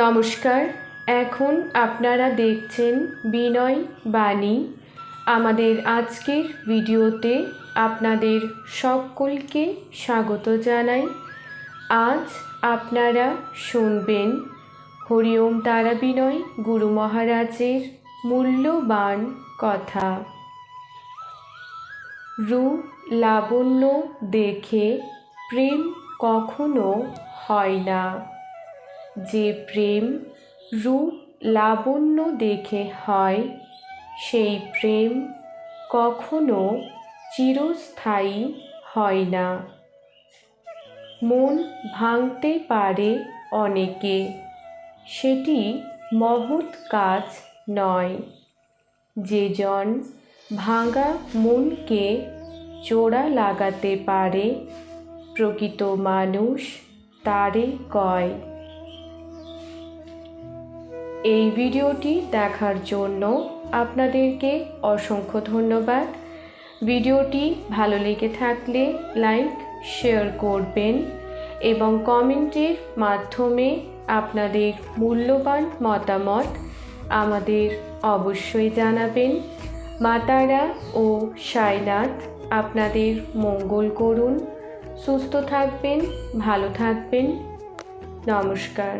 নমস্কার। এখন আপনারা দেখছেন বিনয় বাণী। আমাদের আজকের ভিডিওতে আপনাদের সকলকে স্বাগত জানাই। আজ আপনারা শুনবেন হরিওম তারা বিনয় গুরু মহারাজের মূল্যবান কথা। রূপ লাবণ্য দেখে প্রেম কখনো হয় না। যে প্রেম রূপ লাবণ্য দেখে হয়, সেই প্রেম কখনো চিরস্থায়ী হয় না। মন ভাঙতে পারে অনেকে, সেটি মহৎ কাজ নয়। যেজন ভাঙা মনকে জোড়া লাগাতে পারে, প্রকৃত মানুষ তারে কয়। এই ভিডিওটি দেখার জন্য আপনাদেরকে অসংখ্য ধন্যবাদ। ভিডিওটি ভালো লেগে থাকলে লাইক, শেয়ার করবেন এবং কমেন্টের মাধ্যমে আপনাদের মূল্যবান মতামত আমাদের অবশ্যই জানাবেন। মাতারা ও সাইনাথ আপনাদের মঙ্গল করুন। সুস্থ থাকবেন, ভালো থাকবেন। নমস্কার।